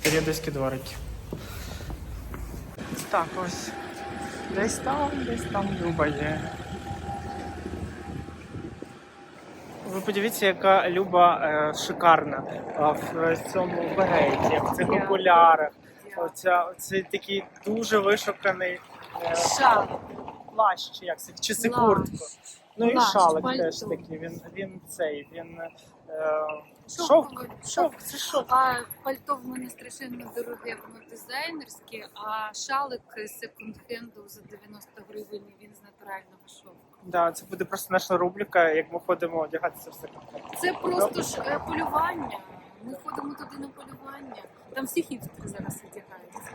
Старі одеські дворики. Так, ось. Десь там, десь там Люба є. Ви подивіться, яка Люба е, шикарна е, в цьому береті, в цих окулярах. Оця, оцей такий дуже вишуканий е, Шал. плащ, чи як це, чи це куртка. Ну і Плащ, шалик пальто. теж такий. Він, він цей, він е, шовк, шовк, це шовк. А пальто в мене страшенно дороге, воно дизайнерське, а шалик з секонд-хенду за 90 гривень він з натурального шовку. Да, це буде просто наша рубрика, як ми ходимо одягатися все. Це просто ж е, полювання. Ми ходимо туди на полювання. Там всі хіпстери зараз одягаються.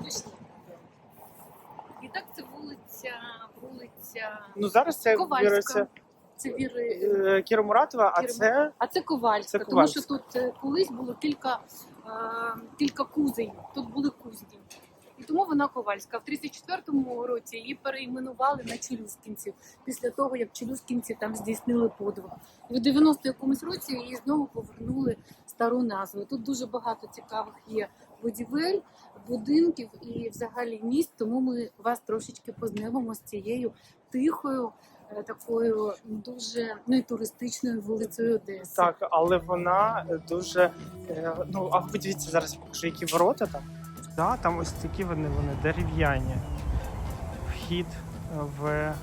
Пішли. І так це вулиця, вулиця Ну зараз це Ковальська. Це віри. е, Кіра Муратова, а Кіра це А це Ковальська, Це тому що тут е, колись було кілька, е, кілька кузень, тут були кузні. І тому вона Ковальська. В 34-му році її перейменували на Челюскінців після того, як Челюскінці там здійснили подвиг. І в 90 якомусь році її знову повернули стару назву. Тут дуже багато цікавих є будівель, будинків і взагалі міст. Тому ми вас трошечки познайомимо з цією тихою, е, такою дуже ну, і туристичною вулицею Одеси. так, але вона дуже. е, Ну, а ви подивіться зараз, покажу, які ворота там. Да, там ось такі вони, вони дерев'яні. Вхід в, е,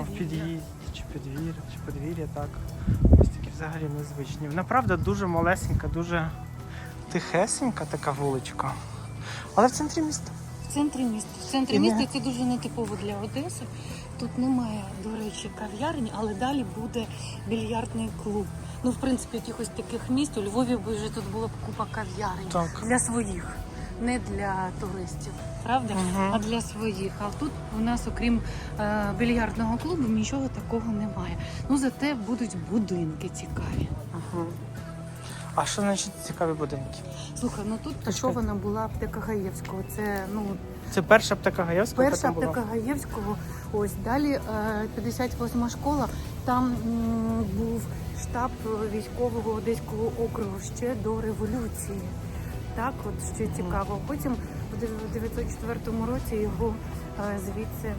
в під'їзд чи підвір'я, чи подвір'я, так. Ось такі взагалі незвичні. Вона правда дуже малесенька, дуже тихесенька така вуличка. Але в центрі міста. В центрі міста. В центрі міста це дуже нетипово для Одеси. Тут немає, до речі, кав'ярні, але далі буде більярдний клуб. Ну, в принципі, якихось таких міст у Львові би вже тут була б купа кав'ярень Так. для своїх, не для туристів. Правда? Мгм. А для своїх. А тут у нас, окрім е, більярдного клубу, нічого такого немає. Ну зате будуть будинки цікаві. Мгм. А що значить цікаві будинки? Слухай, ну тут ташована була аптека Гаєвського. Це ну Це перша аптека Гаєвського, Перша там була? Гаєвського. Ось далі е, 58 школа. Там м, був штаб військового одеського округу ще до революції. Так, от що цікаво. Потім в 1904 році його е, звідси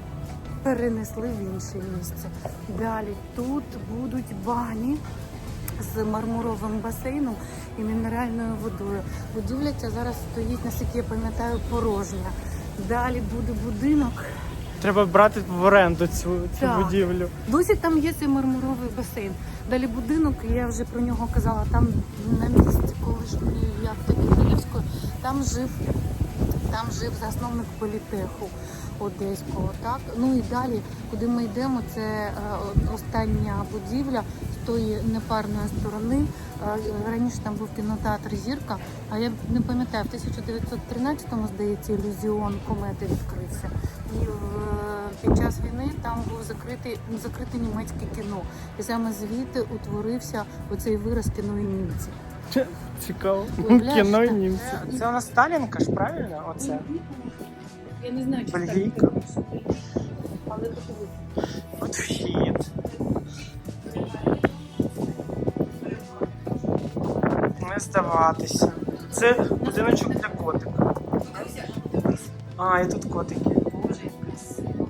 перенесли в інше місце. Далі тут будуть бані з мармуровим басейном і мінеральною водою. Будівля ця зараз стоїть, наскільки я пам'ятаю, порожня. Далі буде будинок. Треба брати в оренду цю, цю Так. будівлю. Досі там є цей мармуровий басейн. Далі будинок, я вже про нього казала, там на місці колишньої аптеки Київської, там жив, там жив засновник політеху одеського. Так? Ну і далі, куди ми йдемо, це е, остання будівля тої непарної сторони. Е, Раніше там був кінотеатр Зірка, а я не пам'ятаю, в 1913-му, здається, ілюзіон комети відкрився. І під час війни там був закритий закрите німецьке кіно. І саме звідти утворився оцей вираз кіно і німці. Цікаво. Уявляєш, Кіно і німці. Це у нас Сталінка ж, правильно? Оце. Я не знаю, чи Бельгійка. але здаватися. Це будиночок для котика. А, і тут котики. Боже, як красиво.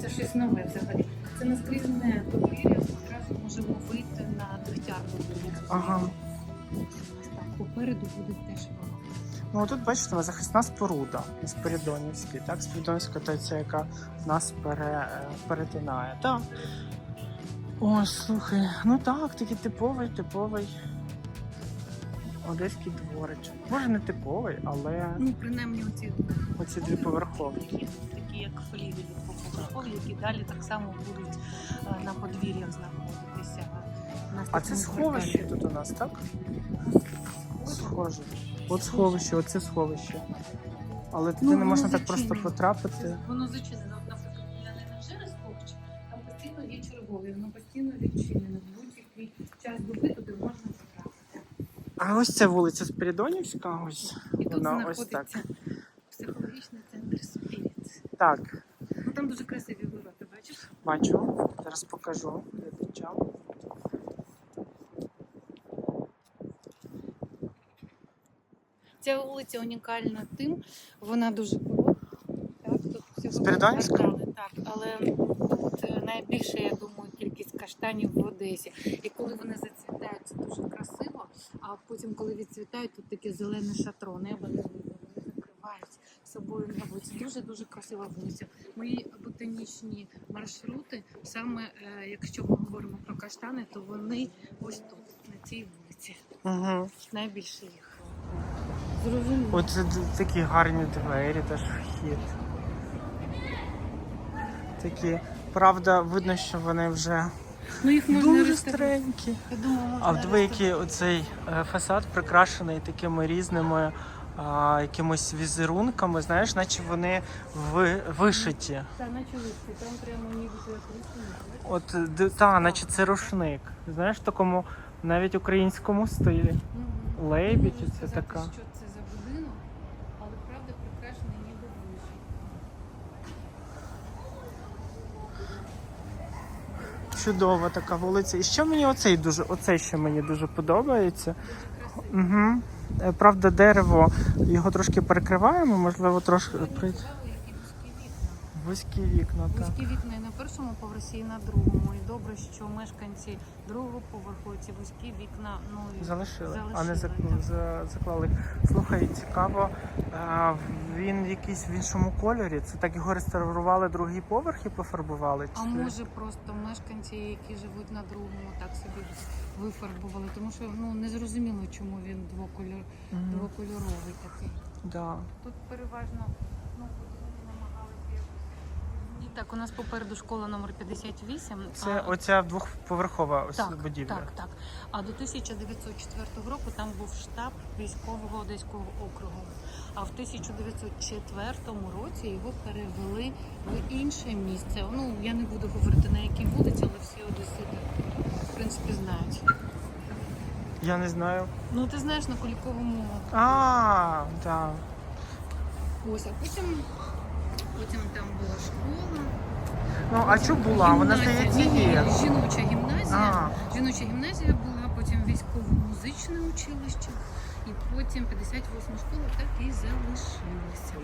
Це щось нове взагалі. Це наскрізне подвір'я, одразу можемо вийти на дегтярку. Ага. Так, попереду буде теж воно. Ну тут бачите, захисна споруда Спиридонівський, так? Спиридонівська то це, яка нас пере, е, перетинає. Так. Ой, слухай, ну так, такий типовий, типовий одеський дворичок. Може не типовий, але Ну, принаймні оці оці дві поверхові. такі, такі як флігелі двоповерхові, які далі так само будуть е, на подвір'ях знаходитися. А це сховище тут у нас, так? Схоже. От сховище, оце сховище. Але туди Ну, не воно можна так просто зачинено. потрапити. Воно зачинено. От, Наприклад, я не вже сховище, там постійно є чергові, воно постійно відчинено. В будь-який час доби. А ось ця вулиця Спиридонівська, ось І тут вона ось знаходиться так. психологічний центр Спіріт. Так, Ну там дуже красиві ворота, бачиш? бачу. Зараз покажу глядачам. Ця вулиця унікальна тим, вона дуже коротка. Так, тут всього Спіридонівська? квартали, Так, але тут е, найбільше, я думаю, каштанів в Одесі. І коли вони зацвітають, це дуже красиво. А потім, коли відцвітають, тут таке зелене шатро, небо вони закривають собою небо. Це дуже дуже красива вулиця. Мої ботанічні маршрути, саме е, якщо ми говоримо про каштани, то вони ось тут, на цій вулиці. Угу. Найбільше їх. Зрозуміло. Оце такі гарні двері, теж вхід. Такі. Правда, видно, що вони вже Ну їх можна дуже старенькі. Я думаю, можна А оцей е, фасад прикрашений такими різними а, якимось візерунками, знаєш, наче вони ви, вишиті. Та наче виски, там прямо ніби. От е, д- та, наче це рушник. Знаєш, в такому навіть українському стилі. Лейбідь це така. Що це за будинок, але правда прикрашений ніби вишивка. Чудова така вулиця. І ще мені оцей дуже, оцей ще мені дуже подобається. Угу. Правда, дерево його трошки перекриваємо, можливо, трошки при цікаво, які вузькі вікна. Вузькі вікна. Так. Вузькі вікна і на першому поверсі, і на другому. І добре, що мешканці другого поверху ці вузькі вікна ну, і Залишили, а не залишили, зак- так. заклали. Слухай, цікаво, він якийсь в іншому кольорі. Це так його реставрували другий поверх і пофарбували? А Чи- може просто мешканці, які живуть на другому, так собі вифарбували, тому що ну не зрозуміло, чому він двокольор, Мгм. двокольоровий такий. Да. Тут переважно ну вони намагалися якось. І так, у нас попереду школа номер 58. Це а, оця двохповерхова ось так, будівля. так, так. А до 1904 року там був штаб військового одеського округу. А в 1904 році його перевели в інше місце. Ну я не буду говорити на якій вулиці, але всі одесити в принципі знають. Я не знаю. Ну ти знаєш на Куліковому А, так. ось, а потім, потім там була школа. Ну, а що була? Вона здається є. Жіноча гімназія. А, Жіноча гімназія була, потім військово-музичне училище, і потім 58 школа так і залишилася.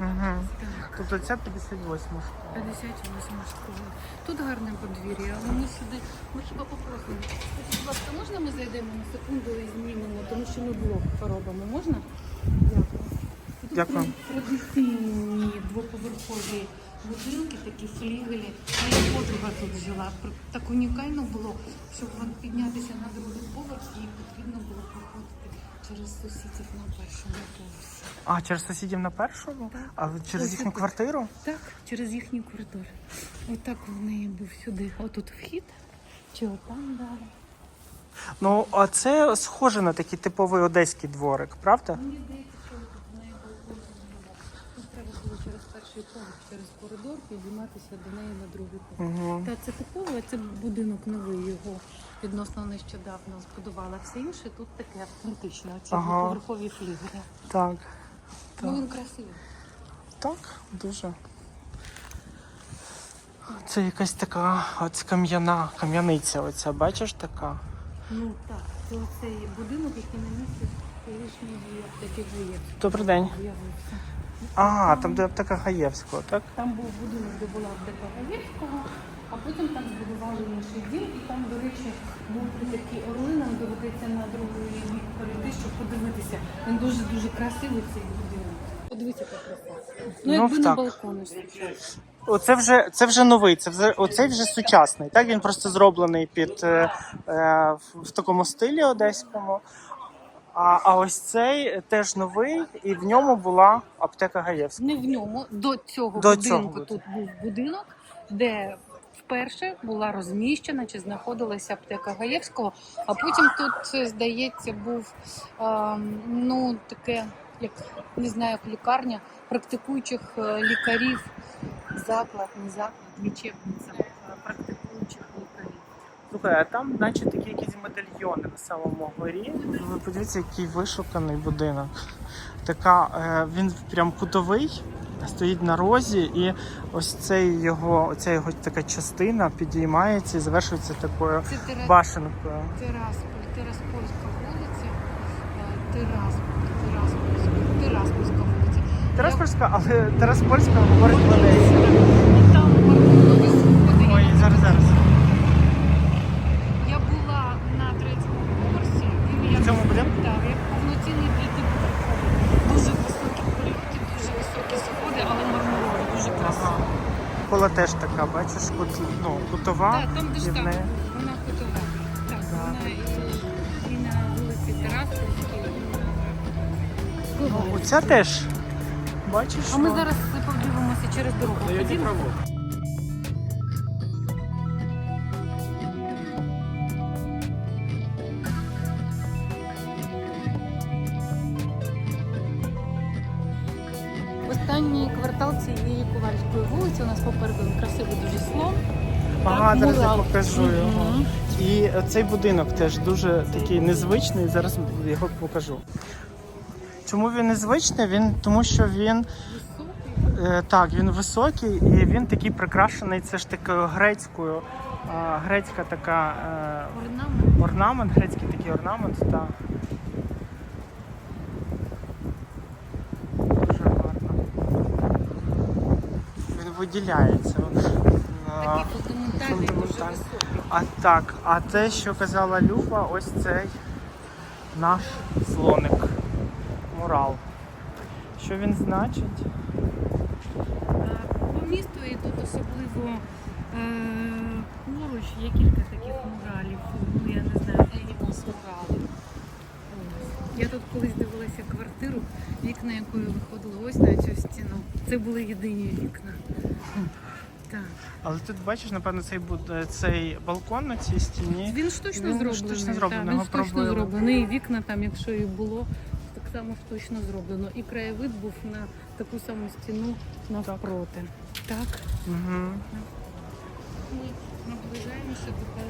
угу. Так, Тобто це 58 школа. 58 школа. Тут гарне подвір'я, але ми сюди, ми хіба попросимо. Скажіть, будь ласка, можна ми зайдемо на секунду і знімемо, тому що ми блог робимо, можна? Дякую. Дякую. Традиційні двоповерхові будинки, такі флігелі. Моя подруга тут жила. Так унікально було, щоб піднятися на другий поверх, їй потрібно було проходити через сусідів на першому поверсі. А, через сусідів на першому? Так. А через Ось їхню тут. квартиру? Так, через їхній коридор. Отак в неї був сюди. Отут вхід, чи отам далі. Ну, а це схоже на такий типовий одеський дворик, правда? Мені здається, що тут в неї балкон був. Тут треба було через через коридор підійматися до неї на другий поверх. Угу. Та це типово, це будинок новий, його відносно нещодавно збудували. Все інше тут таке автентичне. Ці Ага. поверхові флігелі. Так. Ну Так. він красивий. Так, дуже. Це якась така от кам'яна, кам'яниця оця, бачиш така? Ну так, це оцей будинок, який на місці колишньої аптеки. Добрий день. А, там де аптека Гаєвського, так? Там був будинок, де була аптека Гаєвського, а потім там збудували інший дім, і там, до речі, був такий орли, нам доведеться на другий рік перейти, щоб подивитися. Він дуже-дуже красивий цей будинок. Подивіться, яка краса. Ну, Ну, якби на так. балконі. Оце вже це вже новий, це вже оцей вже сучасний. Так він просто зроблений під е, е, в, в такому стилі одеському. А, а ось цей теж новий, і в ньому була аптека Гаєвська. Не в ньому, до цього До будинку цього тут був будинок, де вперше була розміщена чи знаходилася аптека Гаєвського, а потім тут, здається, був ем, ну таке, як не знаю, як лікарня практикуючих е, лікарів, заклад, не заклад, лічебниця е. Слухай, а там, наче такі якісь медальйони на самому горі. Ви подивіться, який вишуканий будинок. Така, е, він прям кутовий, стоїть на розі, і ось цей його, оця його така частина підіймається і завершується такою Терас, башенкою. Терасполь, Тераспольська вулиця, е, Терасполь, Терасполь. Тераспольська, але Тераспольська говорить в Одесі. Там мармурові сходи. Ой, зараз, зараз. Я була на третьому поверсі. Він як В цьому будинку? Так, як повноцінний п'ятиповерховий. Дуже високі польоти, дуже високі сходи, але мармурові, дуже красиво. Кола теж така, бачиш, кут, ну, кутова. Так, там де і в так, неї- вона кутова. Так, вона і, і на вулиці Тераспольській, і на Ну, Оця теж. Бачиш? А ми ну, зараз подивимося через дорогу. Ходімо. Ага, зараз я покажу його. І цей будинок теж дуже такий незвичний. Зараз його покажу. Чому він незвичний? Він тому, що він е, так, він високий і він такий прикрашений. Це ж такою грецькою, грецька така е, Орнамент. орнамент, грецький такий орнамент. Так. Дуже гарно. Він виділяється. А, Такий фундаментальний, дуже. А так, а те, що казала Люба, ось цей наш слоник. Мурал. Що він значить? По місту і тут особливо е, поруч є кілька таких муралів. Ну я не знаю, Енімос мурали. Я тут колись дивилася квартиру, вікна якої виходили ось на цю стіну. Це були єдині вікна. Так. Але тут бачиш, напевно, цей буд- е, цей балкон на цій стіні. Він штучно Він зроблений. штучно зроблений, так, він штучно пробили. зроблений. І вікна там, якщо і було, так само штучно зроблено. І краєвид був на таку саму стіну навпроти. Так. Угу.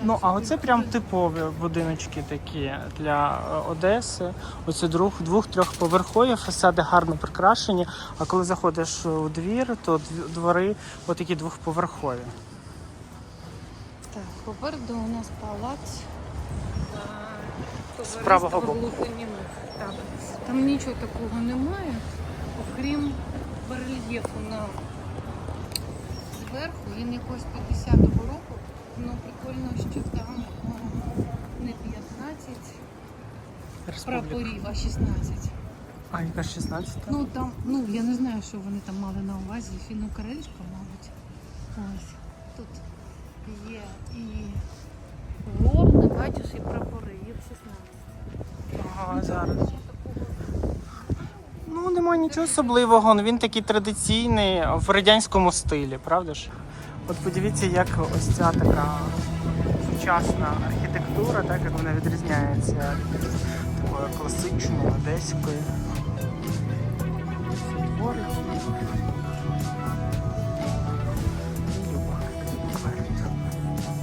Ну, а оце прям типові будиночки такі для е, Одеси. Оце двох, двох-трьохповерхові, фасади гарно прикрашені. А коли заходиш у двір, то двори отакі двохповерхові. Так, попереду у нас палац. З правого боку. Так. Там нічого такого немає, окрім барельєфу на зверху. Він якось 50-го року. Ну, прикольно, що там не 15 прапорів, а 16. А, яка 16? Ну там, ну я не знаю, що вони там мали на увазі. Фіно-карельська, мабуть. Ось тут є і горни, бачиш, і прапори, їх 16. Ага, зараз. Ну, немає нічого особливого. ну, Він такий традиційний в радянському стилі, правда ж? От подивіться, як ось ця така сучасна архітектура, так як вона відрізняється від такої класичної, одеської. Двори.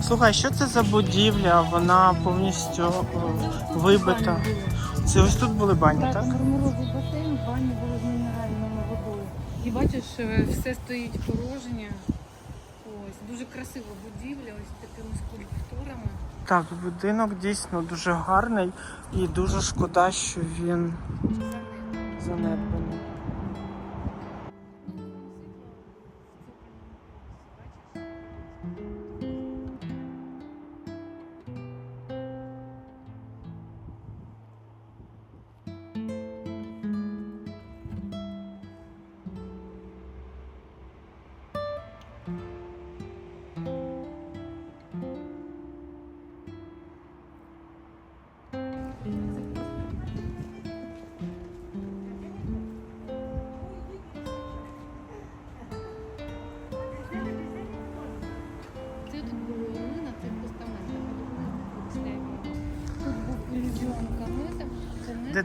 Слухай, що це за будівля? Вона повністю е, вибита. Це ось тут були бані, Так, так? мармуровий басейн, бані були з мінеральною водою. І бачиш, е, все стоїть порожнє. Дуже красива будівля, ось такими скульптурами. Так, будинок дійсно дуже гарний і дуже шкода, що він занедбаний.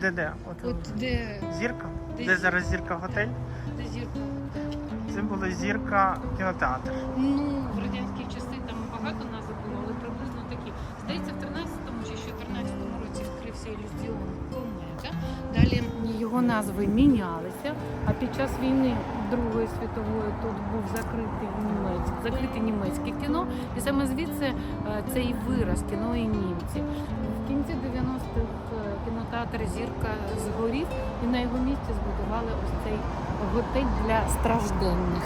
Де де? От, От де, зірка? де Де зараз зірка готель? де зірка. Це була зірка кінотеатр. Ну, в радянські часи там багато назв було, але приблизно такі. Здається, в 13-му чи 14-му році відкрився ілюзіон комета. Далі його назви мінялися. А під час війни Другої світової тут був закритий німецьке, закрите німецьке кіно, і саме звідси е, цей вираз кіно і німці. В кінці 90-х е, кінотеатр театр Зірка згорів, і на його місці збудували ось цей готель для стражденних.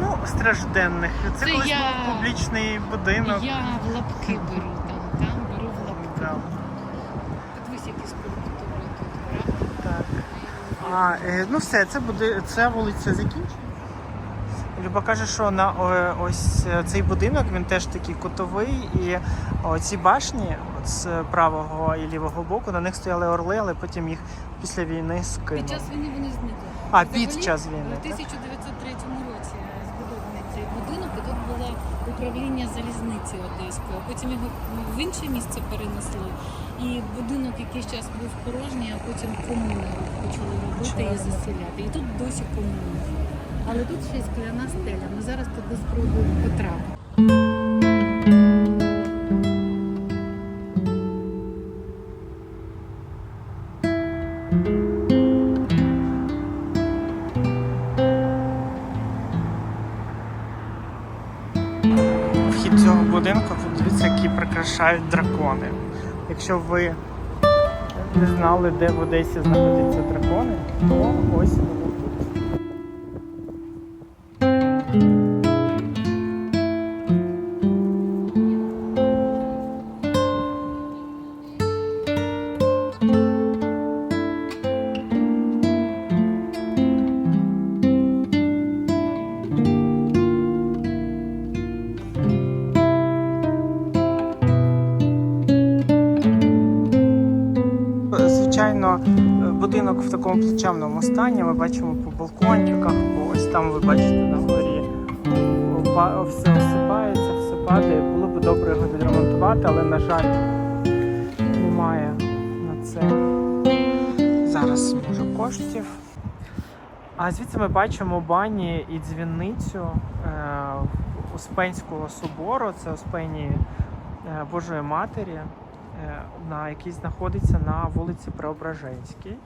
Ну, стражденних. Це, Це колись я- був публічний будинок. Я в лапки беру там, там беру в лапки. Да, Подивись, які скульптури тут, правда? так. А, е, ну все, це буде ця вулиця закінчена. Люба каже, що на ось е, цей будинок він теж такий кутовий, і ці башні з правого і лівого боку на них стояли орли, але потім їх після війни Під час війни вони зникли. А під Взагалі, час війни. так? 1903 році збудований цей будинок, і тут було управління залізниці Одеської. Потім його в інше місце перенесли. І будинок якийсь час був порожній, а потім комуни почали робити і заселяти. І тут досі комуни. Але тут ще й скляна стеля. Ми зараз туди спробуємо потрапити. Будинку, подивіться, які прикрашають дракони. Якщо ви не знали, де в Одесі знаходяться дракони, то ось будинок в такому плачевному стані. Ми бачимо по балкончиках, ось там ви бачите на горі все осипається, все падає. Було б добре його відремонтувати, але, на жаль, немає на це зараз може коштів. А звідси ми бачимо бані і дзвіницю е, Успенського собору, це Успені е, Божої Матері, на який знаходиться на вулиці Преображенській.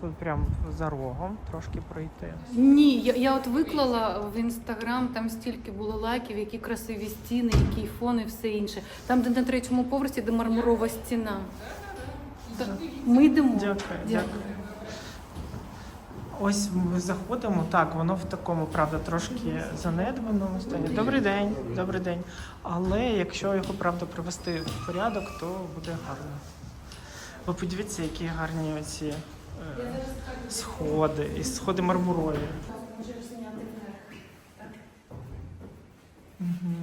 Тут прям за рогом трошки пройти. Ні, я, я от виклала в інстаграм, там стільки було лайків, які красиві стіни, який фон і все інше. Там, де на третьому поверсі, де мармурова стіна. Ми йдемо. Дякую, дякую. Ось ми заходимо. Так, воно в такому, правда, трошки занедбаному стані. Добрий день, добрий день. Але якщо його правда привести в порядок, то буде гарно. Ви подивіться, які гарні оці е, сходи, і сходи мармурові. Угу.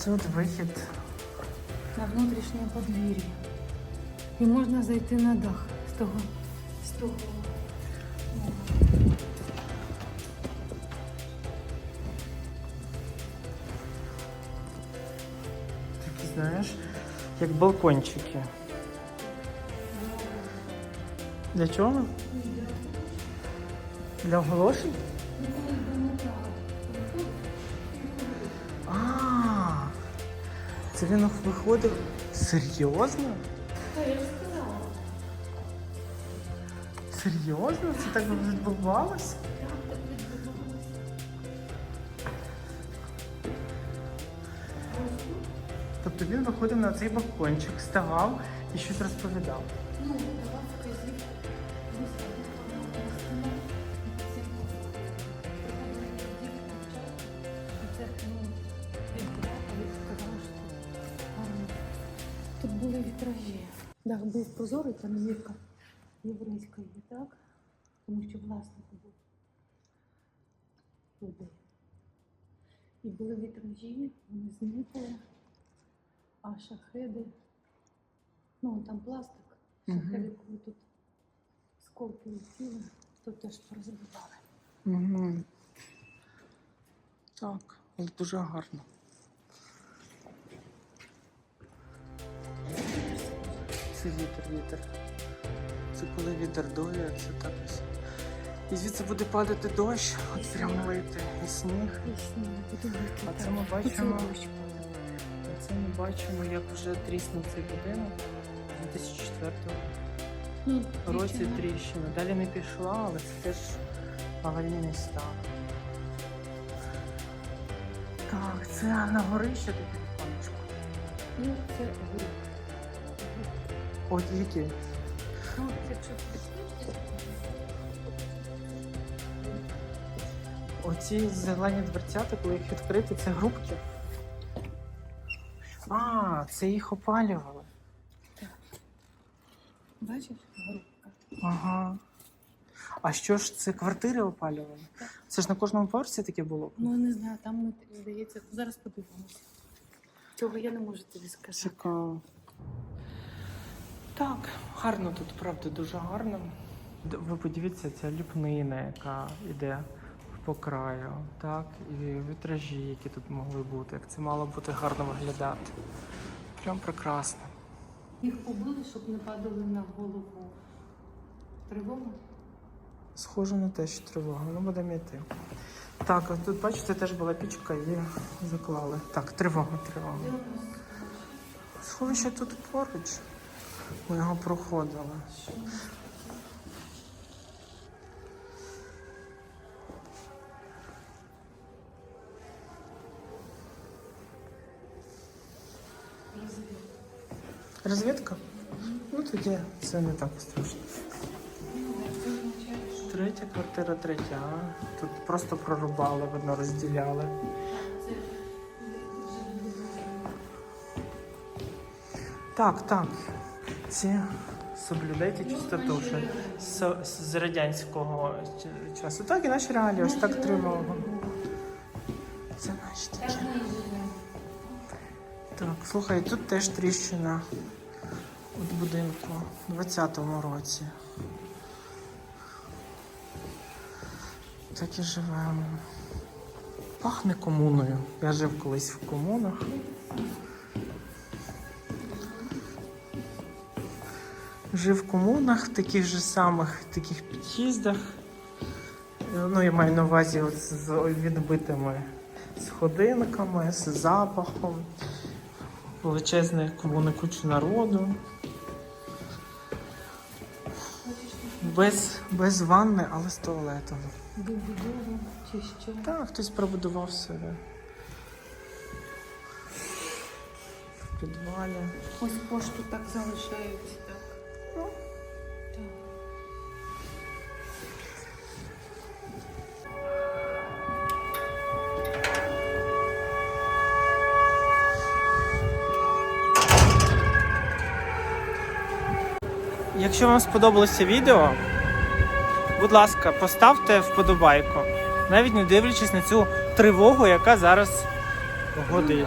Це от вихід. На внутрішнє подвір'я. І можна зайти на дах з того. З того. Такі, знаєш, як балкончики. Для чого? Для оголошень? Це він виходив. Серйозно? Серйозно? Це так відбувалося? Тобто він виходив на цей балкончик, ставав і щось розповідав. Ну, прозорий, там зірка єврейська є, так? Тому що власник був туди. І були вітражі, вони зникли, а шахеди. Ну, там пластик. Шахеди, коли тут сколки летіли, то теж порозбивали. Угу. Так, дуже гарно. Це вітер, вітер. Це коли вітер дує, це так ось. І звідси буде падати дощ, от прямо лити і сніг. Пісні, подивіться. А це ми бачимо. Це ми бачимо, як вже тріснув цей будинок з 2004 Ну, році тріщина. Далі не пішла, але це теж аварійний стан. Так, це на горище таке віконечко. Ну, це груп. От які? Ну, Оці зелені дверцята, коли їх відкрити, це грубки. А, це їх опалювали. бачиш, грубка. Ага. А що ж це квартири опалювали? Так. Це ж на кожному поверсі таке було? Ну, не знаю, там ми, здається, зараз подивимося. Цього я не можу тобі сказати. Цікаво. Так, гарно тут, правда, дуже гарно. Ви подивіться, ця ліпнина, яка йде по краю, так, і вітражі, які тут могли бути, як це мало бути гарно виглядати. Прям прекрасно. Їх побили, щоб не падали на голову. Тривога? Схоже на те, що тривога, ну будемо йти. Так, а тут бачите, теж була пічка, її заклали. Так, тривога, тривога. Сховище тут поруч. Ми його проходили. Розвідка? Ну тоді це не так страшно. Третя квартира, третя. Тут просто прорубали, видно, розділяли. Так, так. Ці соблюдайте чистоту вже з, радянського часу. Так, і наші реалії, ось так тривога. Це наші такі. Так, слухай, тут теж тріщина від будинку у 20-му році. Так і живемо. Пахне комуною. Я жив колись в комунах. Жив в комунах, в таких же самих таких під'їздах. Ну, я маю на увазі от з відбитими сходинками, з запахом, величезної комуни куча народу. Без, без ванни, але з туалетом. Добудову чи що? Так, хтось пробудував себе. В підвалі. Ось пошту так залишають. Якщо вам сподобалося відео, будь ласка, поставте вподобайку, навіть не дивлячись на цю тривогу, яка зараз годить.